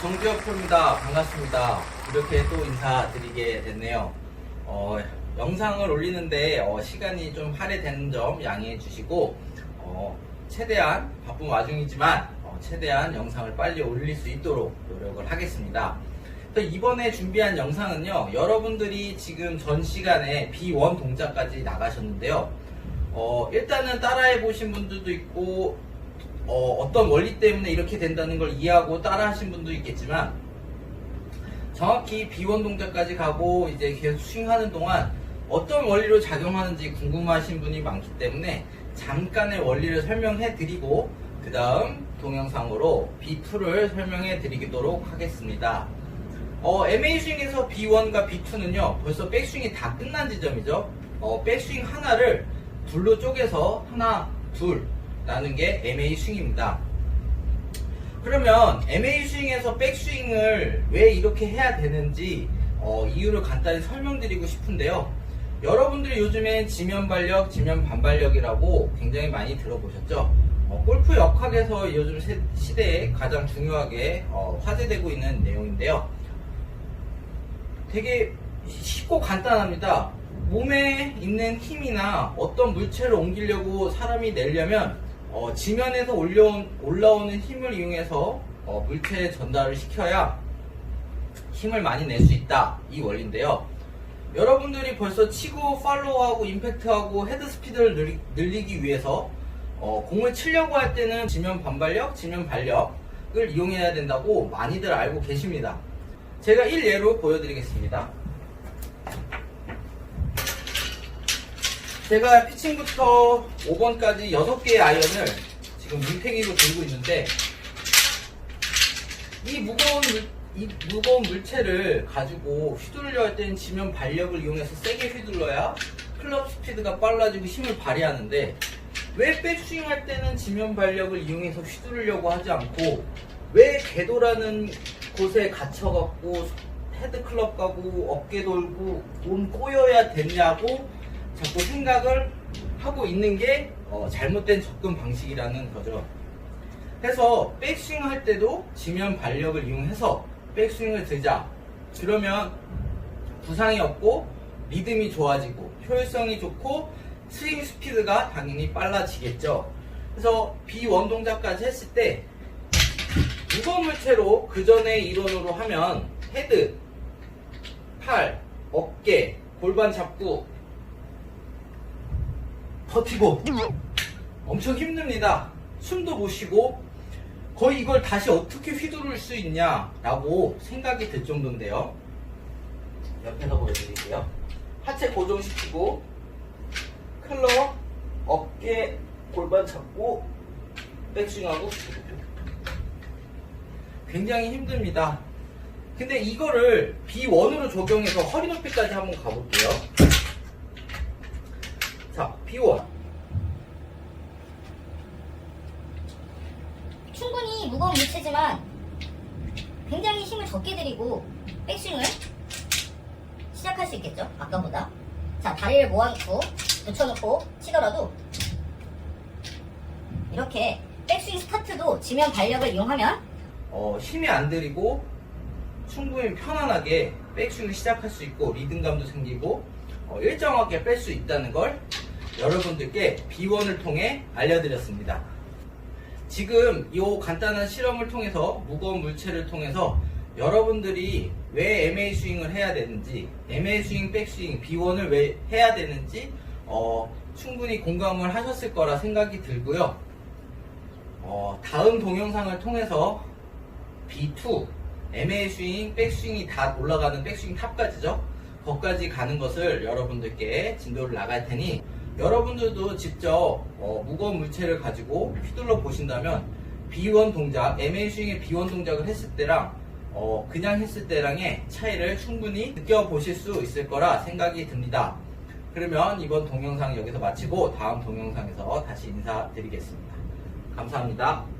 정지혁 프로입니다. 반갑습니다. 이렇게 또 인사드리게 됐네요. 어, 영상을 올리는데 어, 시간이 좀 할애되는 점 양해해 주시고 어, 최대한 바쁜 와중이지만 어, 최대한 영상을 빨리 올릴 수 있도록 노력을 하겠습니다. 또 이번에 준비한 영상은요, 여러분들이 지금 전 시간에 B1 동작까지 나가셨는데요. 어, 일단은 따라해 보신 분들도 있고, 어, 떤 원리 때문에 이렇게 된다는 걸 이해하고 따라 하신 분도 있겠지만, 정확히 B1 동작까지 가고 이제 계속 스윙하는 동안 어떤 원리로 작용하는지 궁금하신 분이 많기 때문에 잠깐의 원리를 설명해 드리고, 그 다음 동영상으로 B2를 설명해 드리도록 하겠습니다. 어, MA 스윙에서 B1과 B2는요, 벌써 백스윙이 다 끝난 지점이죠. 어, 백스윙 하나를 둘로 쪼개서 하나, 둘 라는 게 MA 스윙입니다. 그러면 MA 스윙에서 백스윙을 왜 이렇게 해야 되는지 어, 이유를 간단히 설명드리고 싶은데요. 여러분들이 요즘에 지면 발력, 지면 반발력이라고 굉장히 많이 들어보셨죠? 어, 골프 역학에서 요즘 세- 시대에 가장 중요하게 어, 화제되고 있는 내용인데요. 되게 쉽고 간단합니다. 몸에 있는 힘이나 어떤 물체를 옮기려고 사람이 내려면 어, 지면에서 올려온, 올라오는 힘을 이용해서 어, 물체에 전달을 시켜야 힘을 많이 낼 수 있다. 이 원리인데요. 여러분들이 벌써 치고 팔로우하고 임팩트하고 헤드 스피드를 늘리, 늘리기 위해서 어, 공을 치려고 할 때는 지면 반발력, 지면 발력을 이용해야 된다고 많이들 알고 계십니다. 제가 1예로 보여드리겠습니다. 제가 피칭부터 5번까지 6개의 아이언을 지금 뭉탱이로 들고 있는데 이 무거운 물, 이 무거운 물체를 가지고 휘둘려 할 때는 지면 발력을 이용해서 세게 휘둘러야 클럽 스피드가 빨라지고 힘을 발휘하는데 왜 백스윙 할 때는 지면 발력을 이용해서 휘두르려고 하지 않고 왜 궤도라는 곳에 갇혀갖고 헤드 클럽 가고 어깨 돌고 몸 꼬여야 되냐고 자꾸 생각을 하고 있는 게 어, 잘못된 접근 방식이라는 거죠. 해서 백스윙 할 때도 지면 발력을 이용해서 백스윙을 들자. 그러면 부상이 없고 리듬이 좋아지고 효율성이 좋고 스윙 스피드가 당연히 빨라지겠죠. 그래서 B1 동작까지 했을 때 무거운 물체로 그 전에 이론으로 하면 헤드, 팔, 어깨, 골반 잡고 버티고 엄청 힘듭니다. 숨도 못 쉬고 거의 이걸 다시 어떻게 휘두를 수 있냐라고 생각이 들 정도인데요. 옆에서 보여드릴게요. 하체 고정시키고 클럽, 어깨, 골반 잡고 백스윙하고 굉장히 힘듭니다. 근데 이거를 B1으로 적용해서 허리 높이까지 한번 가볼게요. 자, B1. 충분히 무거운 물체지만 굉장히 힘을 적게 들이고 백스윙을 시작할 수 있겠죠 아까보다 자 다리를 모아놓고 붙여놓고 치더라도 이렇게 백스윙 스타트도 지면 발력을 이용하면 어, 힘이 안 들이고 충분히 편안하게 백스윙을 시작할 수 있고 리듬감도 생기고 어, 일정하게 뺄 수 있다는 걸 여러분들께 B1을 통해 알려드렸습니다. 지금 이 간단한 실험을 통해서 무거운 물체를 통해서 여러분들이 왜 MA 스윙을 해야 되는지 MA 스윙, 백스윙, B1을 왜 해야 되는지 어, 충분히 공감을 하셨을 거라 생각이 들고요. 어, 다음 동영상을 통해서 B2, MA 스윙, 백스윙이 다 올라가는 백스윙 탑까지죠. 거기까지 가는 것을 여러분들께 진도를 나갈 테니 여러분들도 직접 어, 무거운 물체를 가지고 휘둘러 보신다면 B1 동작, MA 스윙의 B1 동작을 했을 때랑 어, 그냥 했을 때랑의 차이를 충분히 느껴보실 수 있을 거라 생각이 듭니다. 그러면 이번 동영상 여기서 마치고 다음 동영상에서 다시 인사드리겠습니다. 감사합니다.